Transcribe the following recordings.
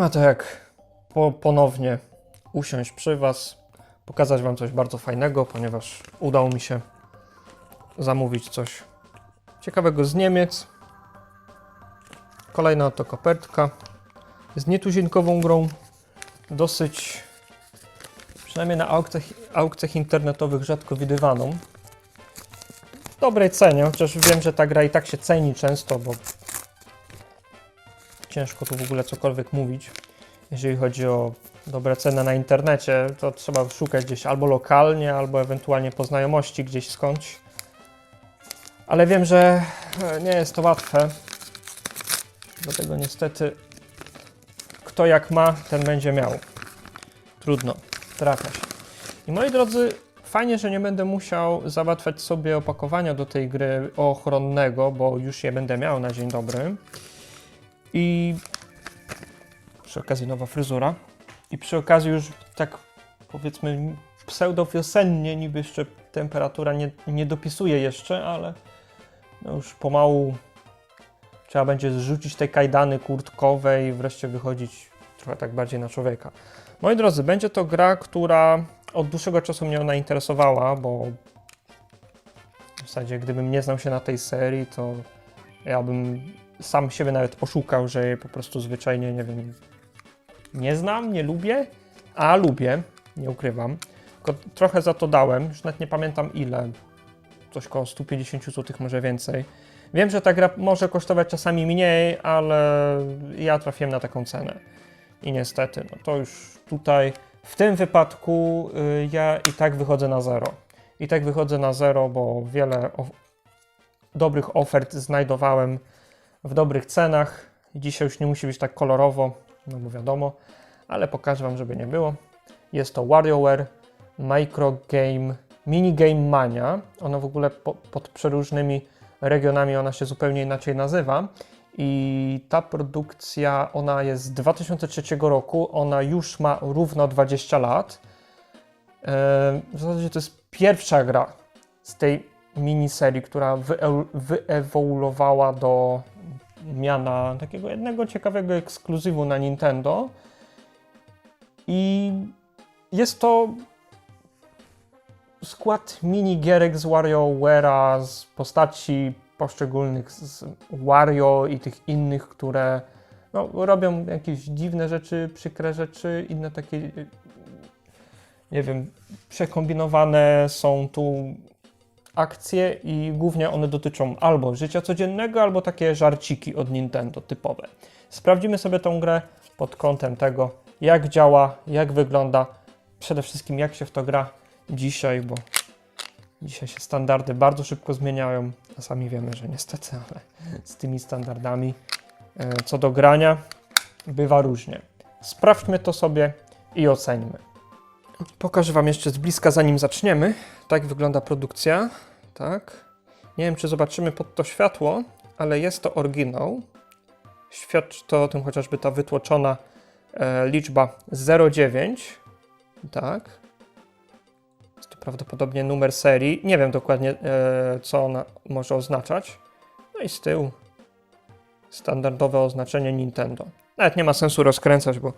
ma to jak po, ponownie usiąść przy Was, pokazać Wam coś bardzo fajnego, ponieważ udało mi się zamówić coś ciekawego z Niemiec. Kolejna oto kopertka z nietuzinkową grą, dosyć, przynajmniej na aukcjach, aukcjach internetowych, rzadko widywaną. W dobrej cenie, chociaż wiem, że ta gra i tak się ceni często, bo ciężko tu w ogóle cokolwiek mówić. Jeżeli chodzi o dobre ceny na internecie, to trzeba szukać gdzieś albo lokalnie, albo ewentualnie po znajomości gdzieś skądś. Ale wiem, że e, nie jest to łatwe. Dlatego niestety kto jak ma, ten będzie miał. Trudno, trafia się. I moi drodzy, fajnie, że nie będę musiał załatwiać sobie opakowania do tej gry ochronnego, bo już je będę miał na dzień dobry. I przy okazji nowa fryzura. I przy okazji już tak powiedzmy pseudo-wiosennie, niby jeszcze temperatura nie, nie dopisuje jeszcze, ale no już pomału trzeba będzie zrzucić te kajdany kurtkowe i wreszcie wychodzić trochę tak bardziej na człowieka. Moi drodzy, będzie to gra, która od dłuższego czasu mnie ona interesowała, bo w zasadzie gdybym nie znał się na tej serii, to ja bym sam siebie nawet oszukał, że jej po prostu zwyczajnie, nie wiem, nie znam, nie lubię, a lubię, nie ukrywam. Tylko trochę za to dałem, już nawet nie pamiętam ile, coś koło 150 zł, może więcej. Wiem, że ta gra może kosztować czasami mniej, ale ja trafiłem na taką cenę. I niestety, no to już tutaj, w tym wypadku y, ja i tak wychodzę na zero. I tak wychodzę na zero, bo wiele of dobrych ofert znajdowałem w dobrych cenach. Dzisiaj już nie musi być tak kolorowo, no bo wiadomo, ale pokażę Wam, żeby nie było. Jest to WarioWare Microgame Minigame Mania. Ona w ogóle po, pod przeróżnymi regionami ona się zupełnie inaczej nazywa. I ta produkcja, ona jest z 2003 roku, ona już ma równo 20 lat. Eee, W zasadzie to jest pierwsza gra z tej miniserii, która wyewoluowała do miana takiego jednego ciekawego ekskluzywu na Nintendo. I jest to skład minigierek z WarioWare'a, z postaci poszczególnych z Wario i tych innych, które no, robią jakieś dziwne rzeczy, przykre rzeczy, inne takie, nie wiem, przekombinowane są tu akcje i głównie one dotyczą albo życia codziennego, albo takie żarciki od Nintendo typowe. Sprawdzimy sobie tą grę pod kątem tego, jak działa, jak wygląda, przede wszystkim jak się w to gra dzisiaj, bo dzisiaj się standardy bardzo szybko zmieniają, a sami wiemy, że niestety, ale z tymi standardami e, co do grania bywa różnie. Sprawdźmy to sobie i oceńmy. Pokażę Wam jeszcze z bliska, zanim zaczniemy. Tak wygląda produkcja. Tak. Nie wiem, czy zobaczymy pod to światło, ale jest to oryginał. Świadczy to o tym chociażby ta wytłoczona e, liczba 09. Tak. Jest to prawdopodobnie numer serii. Nie wiem dokładnie, e, co ona może oznaczać. No i z tyłu standardowe oznaczenie Nintendo. Nawet nie ma sensu rozkręcać, bo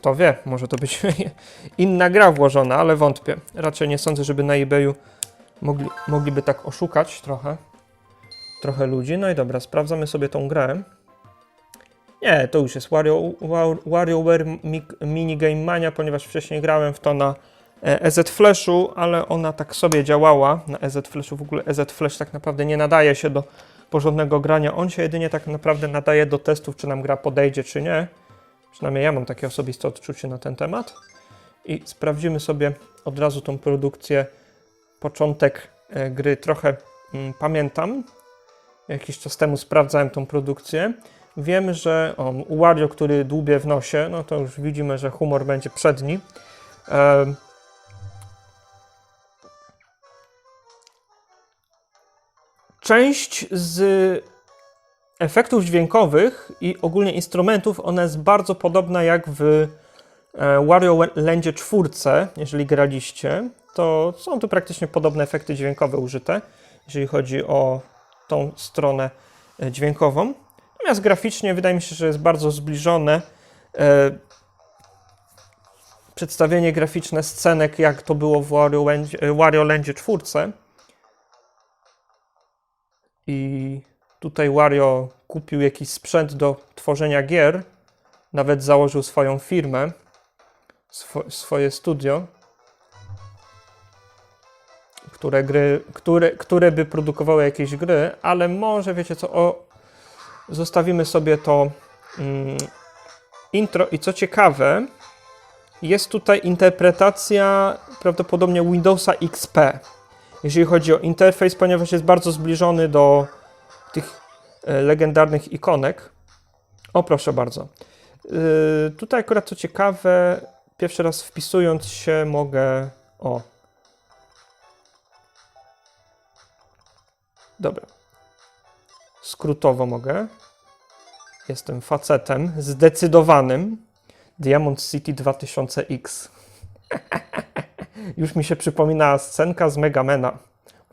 kto wie, może to być inna gra włożona, ale wątpię. Raczej nie sądzę, żeby na eBayu mogli, mogliby tak oszukać trochę, trochę ludzi. No i dobra, sprawdzamy sobie tą grę. Nie, to już jest Wario, War- WarioWare Mi- Minigame Mania, ponieważ wcześniej grałem w to na e, EZ Flashu, ale ona tak sobie działała na EZ Flashu. W ogóle EZ Flash tak naprawdę nie nadaje się do porządnego grania. On się jedynie tak naprawdę nadaje do testów, czy nam gra podejdzie, czy nie. Przynajmniej ja mam takie osobiste odczucie na ten temat. I sprawdzimy sobie od razu tą produkcję. Początek e, gry trochę mm, pamiętam. Jakiś czas temu sprawdzałem tą produkcję. Wiem, że o, u Wario, który dłubie w nosie, no to już widzimy, że humor będzie przedni. Em, Część z efektów dźwiękowych i ogólnie instrumentów, ona jest bardzo podobna jak w e, Wario Landzie 4, jeżeli graliście, to są tu praktycznie podobne efekty dźwiękowe użyte, jeżeli chodzi o tą stronę e, dźwiękową. Natomiast graficznie wydaje mi się, że jest bardzo zbliżone. E, przedstawienie graficzne scenek, jak to było w Wario, Landzie- Wario Landzie 4. I tutaj Wario kupił jakiś sprzęt do tworzenia gier. Nawet założył swoją firmę, swo- swoje studio, które, gry, które, które by produkowały jakieś gry, ale może wiecie co, o, zostawimy sobie to mm, intro. I co ciekawe, jest tutaj interpretacja prawdopodobnie Windowsa XP, jeżeli chodzi o interfejs, ponieważ jest bardzo zbliżony do tych e, legendarnych ikonek. O, proszę bardzo. Yy, tutaj akurat co ciekawe, pierwszy raz wpisując się mogę. O. Dobra. Skrótowo mogę. Jestem facetem zdecydowanym. Diamond City 2000X. Już mi się przypomina scenka z Megamena.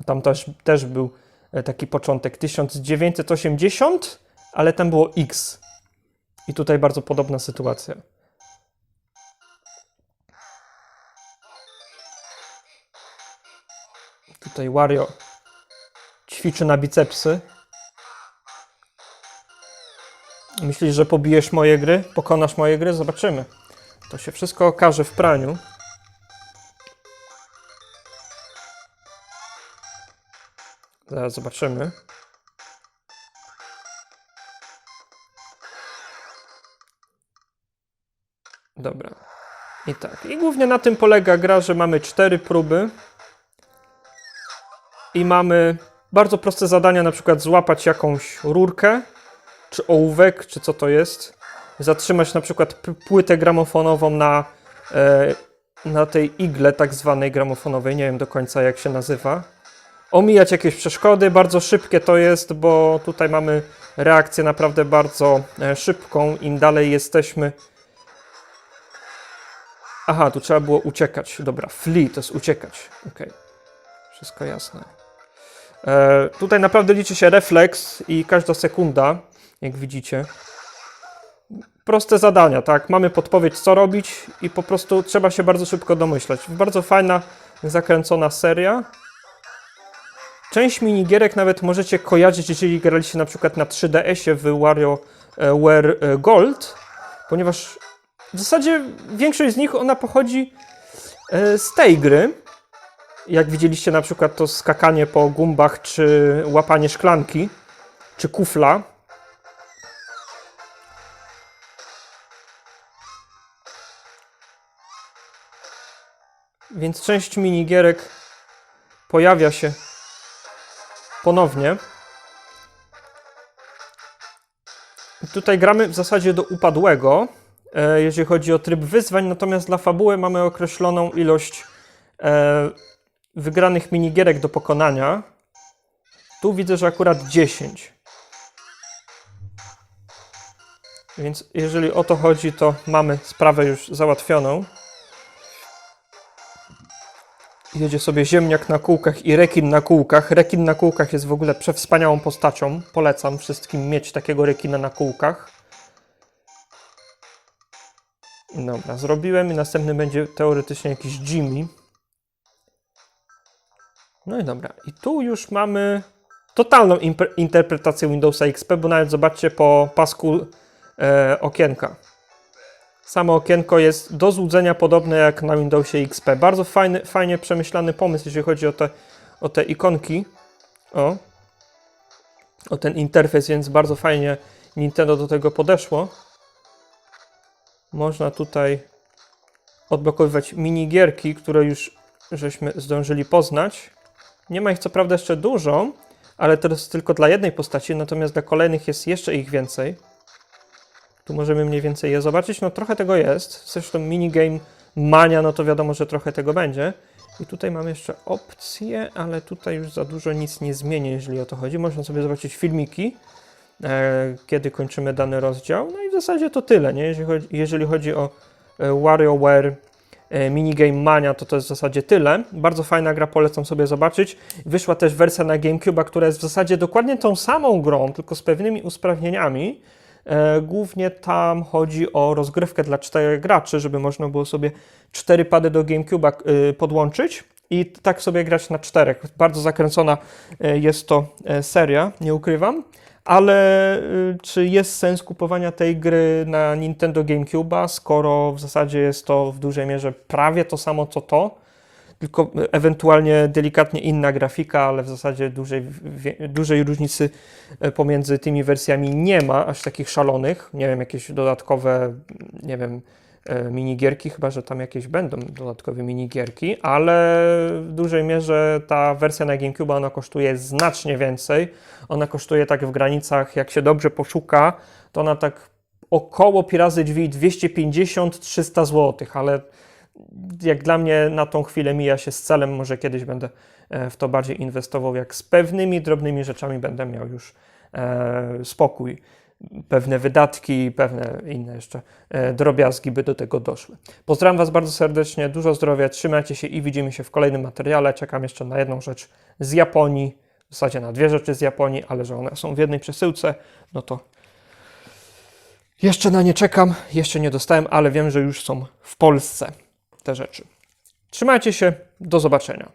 Tam też, też był e, taki początek 1980, ale tam było X. I tutaj bardzo podobna sytuacja. Tutaj Wario ćwiczy na bicepsy. Myślisz, że pobijesz moje gry? Pokonasz moje gry? Zobaczymy. To się wszystko okaże w praniu. Zaraz zobaczymy. Dobra. I tak. I głównie na tym polega gra, że mamy cztery próby. I mamy bardzo proste zadania, na przykład złapać jakąś rurkę, czy ołówek, czy co to jest. Zatrzymać na przykład płytę gramofonową na, e, na tej igle tak zwanej gramofonowej, nie wiem do końca jak się nazywa. Omijać jakieś przeszkody, bardzo szybkie to jest, bo tutaj mamy reakcję naprawdę bardzo e, szybką. Im dalej jesteśmy, Aha, tu trzeba było uciekać. Dobra, flee to jest uciekać. Okej. Wszystko jasne. E, tutaj naprawdę liczy się refleks i każda sekunda, jak widzicie. Proste zadania, tak? Mamy podpowiedź, co robić i po prostu trzeba się bardzo szybko domyślać. Bardzo fajna, zakręcona seria. Część minigierek nawet możecie kojarzyć, jeżeli graliście na przykład na 3DS-ie w WarioWare e, Gold, ponieważ w zasadzie większość z nich ona pochodzi e, z tej gry. Jak widzieliście na przykład to skakanie po gumbach, czy łapanie szklanki, czy kufla. Więc część minigierek pojawia się ponownie. Tutaj gramy w zasadzie do upadłego, e, jeżeli chodzi o tryb wyzwań, natomiast dla fabuły mamy określoną ilość e, wygranych minigierek do pokonania. Tu widzę, że akurat 10. Więc jeżeli o to chodzi, to mamy sprawę już załatwioną. Jedzie sobie ziemniak na kółkach i rekin na kółkach. Rekin na kółkach jest w ogóle przewspaniałą postacią. Polecam wszystkim mieć takiego rekina na kółkach. Dobra, zrobiłem i następny będzie teoretycznie jakiś Jimmy. No i dobra. I tu już mamy totalną interpretację Windowsa XP, bo nawet zobaczcie po pasku e, okienka. Samo okienko jest do złudzenia podobne jak na Windowsie XP. Bardzo fajny, fajnie przemyślany pomysł, jeżeli chodzi o te, o te ikonki. O. O ten interfejs, więc bardzo fajnie Nintendo do tego podeszło. Można tutaj odblokowywać minigierki, które już żeśmy zdążyli poznać. Nie ma ich co prawda jeszcze dużo, ale to jest tylko dla jednej postaci, natomiast dla kolejnych jest jeszcze ich więcej. Tu możemy mniej więcej je zobaczyć. No trochę tego jest. Zresztą minigame mania, no to wiadomo, że trochę tego będzie. I tutaj mamy jeszcze opcje, ale tutaj już za dużo nic nie zmienię, jeżeli o to chodzi. Można sobie zobaczyć filmiki, e, kiedy kończymy dany rozdział. No i w zasadzie to tyle, nie? Jeżeli chodzi, jeżeli chodzi o e, WarioWare e, Minigame Mania, to to jest w zasadzie tyle. Bardzo fajna gra, polecam sobie zobaczyć. Wyszła też wersja na GameCube, która jest w zasadzie dokładnie tą samą grą, tylko z pewnymi usprawnieniami. E, Głównie tam chodzi o rozgrywkę dla czterech graczy, żeby można było sobie cztery pady do GameCube'a y, podłączyć i tak sobie grać na czterech. Bardzo zakręcona e, jest to e, seria, nie ukrywam. Ale czy jest sens kupowania tej gry na Nintendo GameCube'a, skoro w zasadzie jest to w dużej mierze prawie to samo co to, tylko ewentualnie delikatnie inna grafika, ale w zasadzie dużej, dużej różnicy y, pomiędzy tymi wersjami nie ma, aż takich szalonych. Nie wiem, jakieś dodatkowe, nie wiem, e, minigierki, chyba że tam jakieś będą dodatkowe minigierki, ale w dużej mierze ta wersja na GameCube ona kosztuje znacznie więcej. Ona kosztuje tak w granicach, jak się dobrze poszuka, to ona tak około pi razy drzwi 250-300 zł, ale jak dla mnie na tą chwilę mija się z celem, może kiedyś będę e, w to bardziej inwestował, jak z pewnymi drobnymi rzeczami będę miał już e, spokój. Pewne wydatki, pewne inne jeszcze e, drobiazgi by do tego doszły. Pozdrawiam Was bardzo serdecznie, dużo zdrowia, trzymajcie się i widzimy się w kolejnym materiale. Czekam jeszcze na jedną rzecz z Japonii, w zasadzie na dwie rzeczy z Japonii, ale że one są w jednej przesyłce, no to jeszcze na nie czekam, jeszcze nie dostałem, ale wiem, że już są w Polsce te rzeczy. Trzymajcie się, do zobaczenia.